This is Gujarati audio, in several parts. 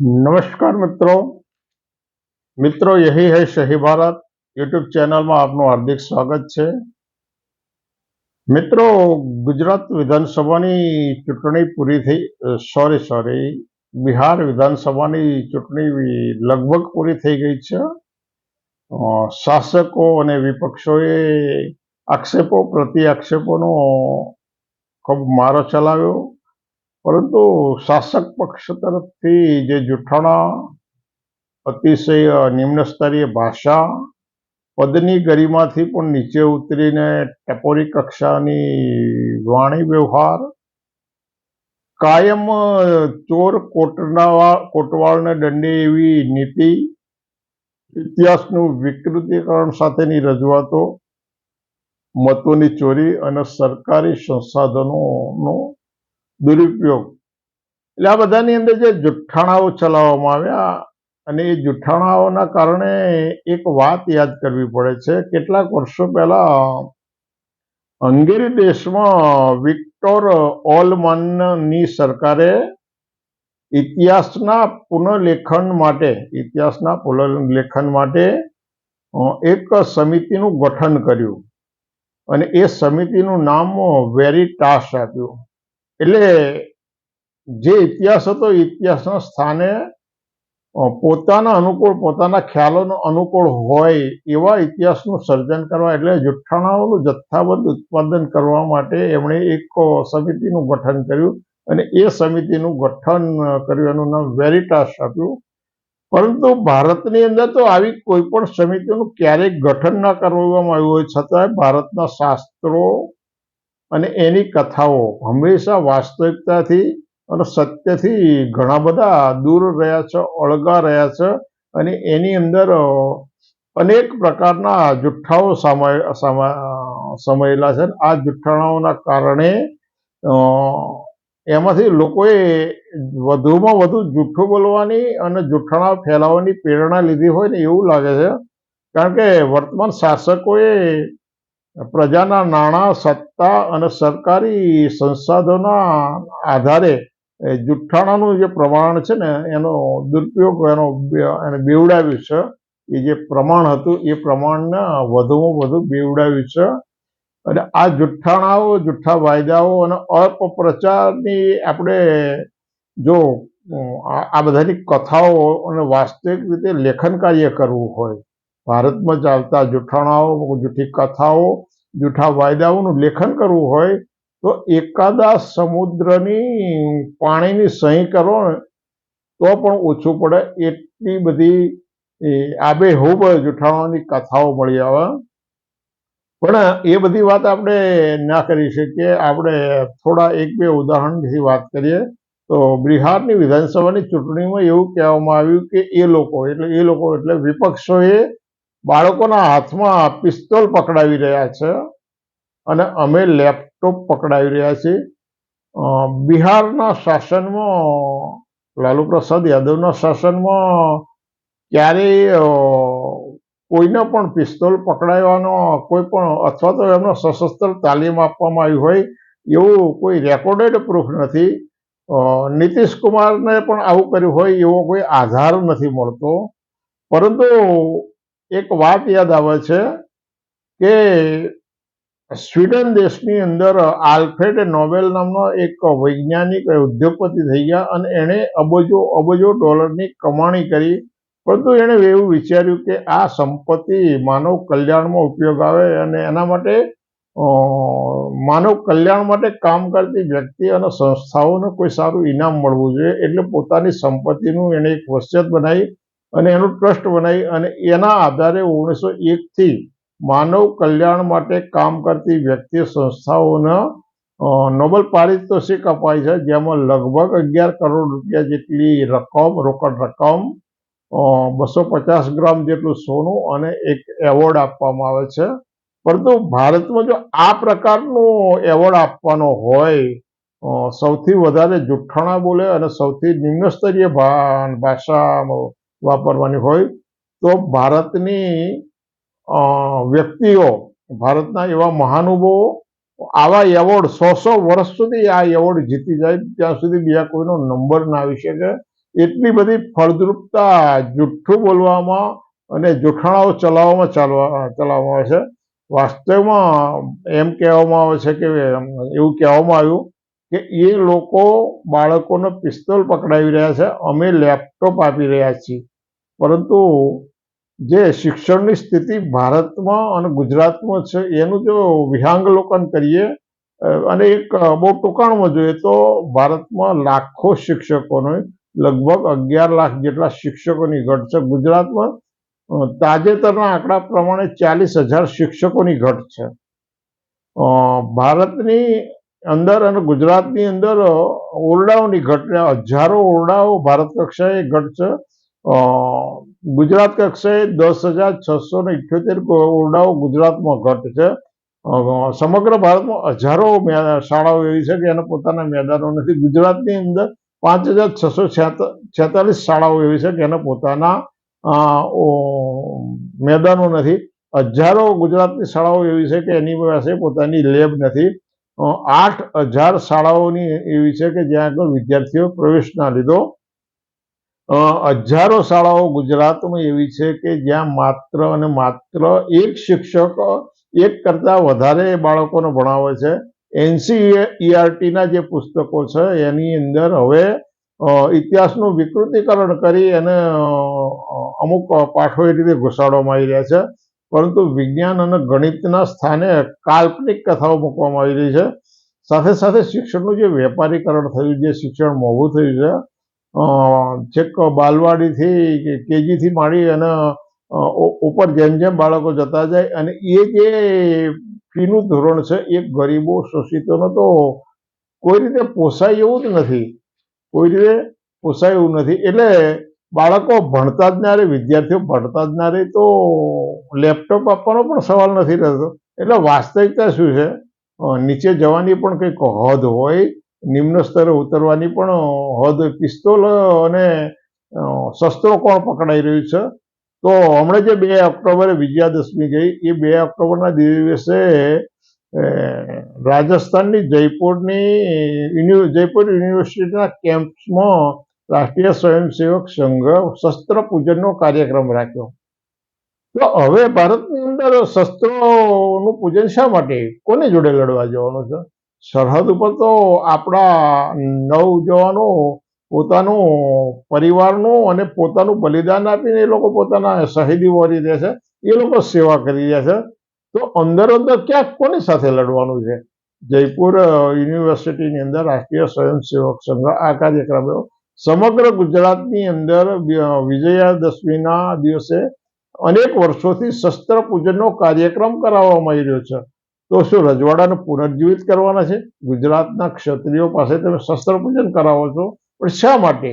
નમસ્કાર મિત્રો. મિત્રો, યહી હૈ શહી ભારત યુટ્યુબ ચેનલમાં આપનું હાર્દિક સ્વાગત છે. મિત્રો, ગુજરાત વિધાનસભાની ચૂંટણી પૂરી થઈ સોરી સોરી બિહાર વિધાનસભાની ચૂંટણી લગભગ પૂરી થઈ ગઈ છે. શાસકો અને વિપક્ષોએ આક્ષેપો પ્રતિ આક્ષેપોનો ખૂબ મારો ચલાવ્યો. પરંતુ શાસક પક્ષ તરફથી જે જૂઠાણા, અતિશય નિમ્ન સ્તરીય ભાષા, પદની ગરિમાથી પણ નીચે ઉતરીને ટપોરી કક્ષાની વાણી વ્યવહાર, કાયમ ચોર કોટના કોટવાળને દંડે એવી નીતિ, ઇતિહાસનું વિકૃતિકરણ સાથેની રજૂઆતો, મતોની ચોરી અને સરકારી સંસાધનોનો દુરુપયોગ. એટલે આ બધાની અંદર જે જુઠ્ઠાણાઓ ચલાવવામાં આવ્યા અને એ જુઠ્ઠાણાઓના કારણે એક વાત યાદ કરવી પડે છે. કેટલાક વર્ષો પહેલા હંગેરી દેશમાં વિક્ટોર ઓલમનની સરકારે ઇતિહાસના પુનઃલેખન માટે, ઇતિહાસના પુનઃલેખન માટે એક સમિતિનું ગઠન કર્યું. અને એ સમિતિનું નામ વેરી વેરીટાસ આપ્યું. એટલે જે ઇતિહાસ હતો ઇતિહાસના સ્થાને પોતાના અનુકૂળ, પોતાના ખ્યાલોનો અનુકૂળ હોય એવા ઇતિહાસનું સર્જન કરવા એટલે જુઠ્ઠાણાઓનું જથ્થાબંધ ઉત્પાદન કરવા માટે એમણે એક સમિતિનું ગઠન કર્યું અને એ સમિતિનું ગઠન કર્યું, એનું નામ વેરિટાસ આપ્યું. પરંતુ ભારતની અંદર તો આવી કોઈ પણ સમિતિનું ક્યારેય ગઠન ના કરવામાં આવ્યું હોય. છતાંય ભારતના શાસ્ત્રો અને એની કથાઓ હંમેશા વાસ્તવિકતાથી અને સત્યથી ઘણા બધા દૂર રહ્યા છે, અળગા રહ્યા છે અને એની અંદર અનેક પ્રકારના જુઠ્ઠાઓ સામાય સમાયેલા છે. આ જુઠ્ઠાણાઓના કારણે એમાંથી લોકોએ વધુમાં વધુ જુઠ્ઠું બોલવાની અને જુઠ્ઠાણા ફેલાવવાની પ્રેરણા લીધી હોય ને એવું લાગે છે. કારણ કે વર્તમાન શાસકોએ પ્રજાના નાણાં, સત્તા અને સરકારી સંસાધનોના આધારે જુઠ્ઠાણાનું જે પ્રમાણ છે ને, એનો દુરુપયોગ, એનો એને બેવડાવ્યું છે. એ જે પ્રમાણ હતું, એ પ્રમાણને વધુમાં વધુ બેવડાવ્યું છે. અને આ જુઠ્ઠાણાઓ, જુઠ્ઠા વાયદાઓ અને અપપ્રચારની આપણે જો આ બધાની કથાઓ અને વાસ્તવિક રીતે લેખન કાર્ય કરવું હોય ભારતમાં ચાલતા જુઠ્ઠાણાઓ જૂઠી કથાઓ, જૂઠા વાયદાઓનું લેખન કરવું હોય તો એકાદા સમુદ્રની પાણીની સહી કરો તો પણ ઓછું પડે. એટલી બધી આબેહૂબ જૂઠાણાની કથાઓ મળી આવે. પણ એ બધી વાત આપણે ના કરી શકીએ. આપણે થોડા એક બે ઉદાહરણથી વાત કરીએ. તો બિહારની વિધાનસભાની ચૂંટણીમાં એવું કહેવામાં આવ્યું કે એ લોકો, એટલે એ લોકો એટલે વિપક્ષોએ બાળકોના હાથમાં પિસ્તોલ પકડાવી રહ્યા છે અને અમે લેપટોપ પકડાવી રહ્યા છીએ. બિહારના શાસનમાં લાલુ પ્રસાદ યાદવના શાસનમાં ક્યારેય કોઈને પણ પિસ્તોલ પકડાવવાનો કોઈ પણ અથવા તો એમનો સશસ્ત્ર તાલીમ આપવામાં આવી હોય એવું કોઈ રેકોર્ડેડ પ્રૂફ નથી. નીતિશ કુમારને પણ આવું કર્યું હોય એવો કોઈ આધાર નથી મળતો. પરંતુ એક વાત યાદ આવે છે કે સ્વીડન દેશની અંદર આલ્ફ્રેડ નોબેલ નામનો એક વૈજ્ઞાનિક ઉદ્યોગપતિ થઈ ગયા અને એણે અબજો અબજો ડોલરની કમાણી કરી. પરંતુ એણે એવું વિચાર્યું કે આ સંપત્તિ માનવ કલ્યાણમાં ઉપયોગ આવે અને એના માટે માનવ કલ્યાણ માટે કામ કરતી વ્યક્તિ અને સંસ્થાઓને કોઈ સારું ઇનામ મળવું જોઈએ. એટલે પોતાની સંપત્તિનું એણે એક વસિયત બનાવી. અને એનું ટ્રસ્ટ બનાવી અને એના આધારે ઓગણીસો એકથી માનવ કલ્યાણ માટે કામ કરતી વ્યક્તિ સંસ્થાઓને નોબલ પારિતોષિક અપાય છે, જેમાં લગભગ અગિયાર કરોડ રૂપિયા જેટલી રકમ, રોકડ રકમ બસો પચાસ ગ્રામ જેટલું સોનું અને એક એવોર્ડ આપવામાં આવે છે. પરંતુ ભારતમાં જો આ પ્રકારનો એવોર્ડ આપવાનો હોય સૌથી વધારે જુઠ્ઠાણા બોલે અને સૌથી નિમ્ન સ્તરીય ભાષામાં ભાષા વાપરવાની હોય, તો ભારતની વ્યક્તિઓ, ભારતના એવા મહાનુભાવો આવા એવોર્ડ સો સો વર્ષ સુધી આ એવોર્ડ જીતી જાય, ત્યાં સુધી બીજા કોઈનો નંબર ના આવી શકે. એટલી બધી ફળદ્રુપતા જુઠ્ઠું બોલવામાં અને જુઠ્ઠાણાઓ ચલાવવામાં ચાલવા, ચલાવવામાં આવે છે. વાસ્તવમાં એમ કહેવામાં આવે છે કે એવું કહેવામાં આવ્યું કે એ લોકો બાળકોને પિસ્તોલ પકડાવી રહ્યા છે, અમે લેપટોપ આપી રહ્યા છીએ. પરંતુ જે શિક્ષણની સ્થિતિ ભારતમાં અને ગુજરાતમાં છે, એનું જો વિહાંગલોકન કરીએ અને એક બહુ ટૂંકાણમાં જોઈએ તો ભારતમાં લાખો શિક્ષકોને, લગભગ અગિયાર લાખ જેટલા શિક્ષકોની ઘટ છે. ગુજરાતમાં તાજેતરના આંકડા પ્રમાણે ચાલીસ હજાર શિક્ષકોની ઘટ છે. ભારતની અંદર અને ગુજરાતની અંદર ઓરડાઓની ઘટ હજારો ઓરડાઓ ભારત કક્ષાએ ઘટ છે. ગુજરાત કક્ષાએ દસ હજાર છસો ને ઇઠ્યોતેર ઓરડાઓ ગુજરાતમાં ઘટ છે. સમગ્ર ભારતમાં હજારો શાળાઓ એવી છે કે એના પોતાના મેદાનો નથી. ગુજરાતની અંદર પાંચ હજાર છસો છેતાલીસ શાળાઓ એવી છે કે એના પોતાના મેદાનો નથી. હજારો ગુજરાતની શાળાઓ એવી છે કે એની પાસે પોતાની લેબ નથી. આઠ હજાર શાળાઓની એવી છે કે જ્યાં આગળ વિદ્યાર્થીઓ પ્રવેશ ના લીધો. હજારો શાળાઓ ગુજરાતમાં એવી છે કે જ્યાં માત્ર અને માત્ર એક શિક્ષક, એક કરતા વધારે બાળકોને ભણાવે છે. એનસીઈઆરટીના જે પુસ્તકો છે, એની અંદર હવે ઇતિહાસનું વિકૃતિકરણ કરી અને અમુક પાઠો એ રીતે ઘુસાડવામાં આવી રહ્યા છે. પરંતુ વિજ્ઞાન અને ગણિતના સ્થાને કાલ્પનિક કથાઓ મૂકવામાં આવી રહી છે. સાથે સાથે શિક્ષણનું જે વેપારીકરણ થયું, જે શિક્ષણ મોંઘું થયું છે છેક બાલવાડીથી કે કેજીથી માંડી અને ઉપર જેમ જેમ બાળકો જતા જાય અને એ જે ફીનું ધોરણ છે એ ગરીબો શોષિતોનો તો કોઈ રીતે પોસાય એવું જ નથી. કોઈ રીતે પોસાય એવું નથી. એટલે બાળકો ભણતા જ ના રહે, વિદ્યાર્થીઓ ભણતા જ ના રહે તો લેપટોપ આપવાનો પણ સવાલ નથી રહેતો. એટલે વાસ્તવિકતા શું છે? નીચે જવાની પણ કંઈક હદ હોય નિમ્ન સ્તરે ઉતરવાની પણ હદ પિસ્તોલ અને શસ્ત્રો કોણ પકડાઈ રહ્યું છે? તો હમણાં જે બે ઓક્ટોબરે વિજયાદશમી ગઈ, એ બે ઓક્ટોબરના દિવસે રાજસ્થાનની જયપુરની જયપુર યુનિવર્સિટીના કેમ્પમાં રાષ્ટ્રીય સ્વયંસેવક સંઘ શસ્ત્ર પૂજનનો કાર્યક્રમ રાખ્યો. તો હવે ભારતની અંદર શસ્ત્રોનું પૂજન શા માટે? કોને જોડે લડવા જવાનું છે? સરહદ ઉપર તો આપણા નવજવાનો પોતાનું પરિવારનું અને પોતાનું બલિદાન આપીને એ લોકો પોતાના શહીદી વહોરી દે છે, એ લોકો સેવા કરી રહ્યા છે. તો અંદર અંદર ક્યાંક કોની સાથે લડવાનું છે? જયપુર યુનિવર્સિટીની અંદર રાષ્ટ્રીય સ્વયંસેવક સંઘ, આ કાર્યક્રમ સમગ્ર ગુજરાતની અંદર વિજયાદશમીના દિવસે અનેક વર્ષોથી શસ્ત્ર પૂજનનો કાર્યક્રમ કરાવવામાં આવી રહ્યો છે. તો શું, રજવાડાને પુનર્જીવિત કરવાના છે? ગુજરાતના ક્ષત્રિયો પાસે તમે શસ્ત્ર પૂજન કરાવો છો. પણ શા માટે?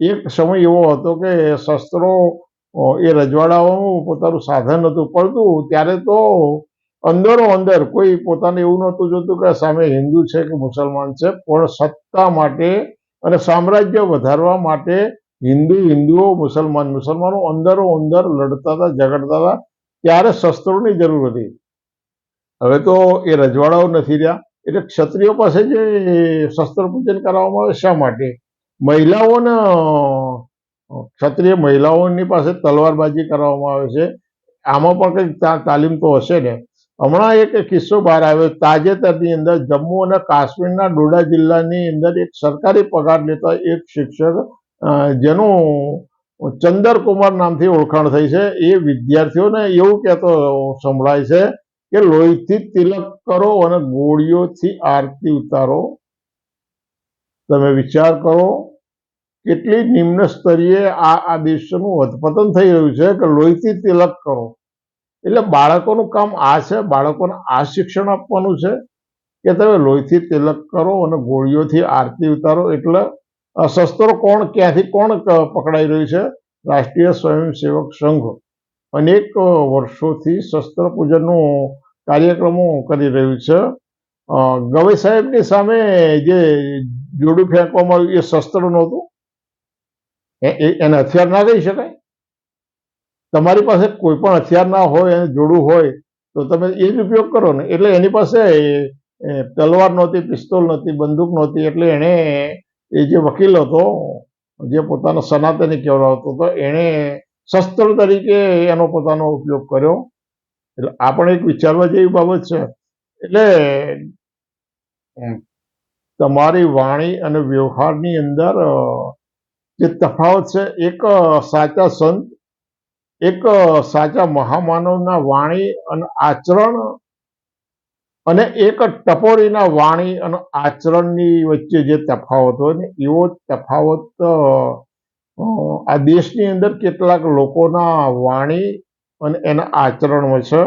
એક સમય એવો હતો કે શસ્ત્રો એ રજવાડાઓનું પોતાનું સાધન હતું પડતું. ત્યારે તો અંદરો અંદર કોઈ પોતાને એવું નહોતું જોતું કે સામે હિન્દુ છે કે મુસલમાન છે, પણ સત્તા માટે અને સામ્રાજ્ય વધારવા માટે હિન્દુ, હિન્દુઓ, મુસલમાન, મુસલમાનો અંદરો અંદર લડતા હતા, ઝઘડતા હતા. ત્યારે શસ્ત્રોની જરૂર હતી. હવે તો એ રજવાડાઓ નથી રહ્યા. એટલે ક્ષત્રિયો પાસે જે શસ્ત્ર પૂજન કરાવવામાં આવે શા માટે? મહિલાઓને ક્ષત્રિય મહિલાઓની પાસે તલવારબાજી કરાવવામાં આવે છે. આમાં પણ કંઈક તાલીમ તો હશે ને. હમણાં એક કિસ્સો બહાર આવ્યો. તાજેતરની અંદર જમ્મુ અને કાશ્મીરના ડોડા જિલ્લાની અંદર એક સરકારી પગાર લેતા એક શિક્ષક જેનું ચંદરકુમાર નામથી ઓળખાણ થઈ છે. એ વિદ્યાર્થીઓને એવું કહેતો સંભળાય છે કે લોહીથી તિલક કરો અને ગોળીઓથી આરતી ઉતારો. તમે વિચાર કરો, કેટલી નિમ્ન સ્તરીય આ આ દેશનું વધપતન થઈ રહ્યું છે કે લોહીથી તિલક કરો. એટલે બાળકોનું કામ આ છે, બાળકોને આ શિક્ષણ આપવાનું છે કે તમે લોહીથી તિલક કરો અને ગોળીઓથી આરતી ઉતારો. એટલે શસ્ત્રો કોણ, ક્યાંથી કોણ પકડાઈ રહ્યું છે? રાષ્ટ્રીય સ્વયંસેવક સંઘ. અનેક વર્ષોથી શસ્ત્ર પૂજનનું કાર્યક્રમો કરી રહ્યું છે. ગવે સાહેબની સામે જે જોડું ફેંકવામાં આવ્યું, એ શસ્ત્ર નહોતું? એને હથિયાર ના કહી શકાય? તમારી પાસે કોઈ પણ હથિયાર ના હોય એને જોડું હોય, તો તમે એ જ ઉપયોગ કરો ને? એટલે એની પાસે તલવાર નહોતી, પિસ્તોલ નહોતી, બંદૂક નહોતી, એટલે એણે એ જે વકીલ હતો, જે પોતાનો સનાતની કહેવાતો હતો એણે શસ્ત્ર તરીકે એનો પોતાનો ઉપયોગ કર્યો. એટલે આ પણ એક વિચારવા જેવી બાબત છે. એટલે તમારી વાણી અને વ્યવહારની અંદર જે તફાવત છે, એક સાચા સંત, એક સાચા મહામાનવના વાણી અને આચરણ અને એક ટપોરીના વાણી અને આચરણની વચ્ચે જે તફાવત હોય ને, એવો તફાવત આ દેશની અંદર કેટલાક લોકોના વાણી અને એના આચરણમાં છે.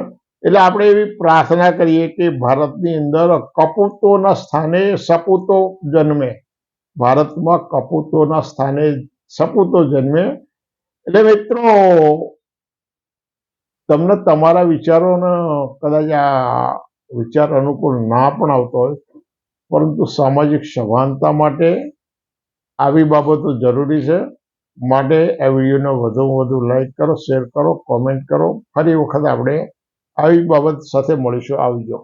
એટલે આપણે એવી પ્રાર્થના કરીએ કે ભારતની અંદર કપૂતોના સ્થાને સપૂતો જન્મે. ભારતમાં કપૂતોના સ્થાને સપૂતો જન્મે. એટલે મિત્રો, તમને તમારા વિચારોને કદાચ આ વિચાર અનુકૂળ ના પણ આવતો હોય, પરંતુ સામાજિક સભાનતા માટે આવી બાબતો જરૂરી છે. માટે આ વિડીયોને વધુ વધુ લાઇક કરો શેર કરો કોમેન્ટ કરો. ફરી વખત આપણે આવી બાબત સાથે મળીશું. આવજો.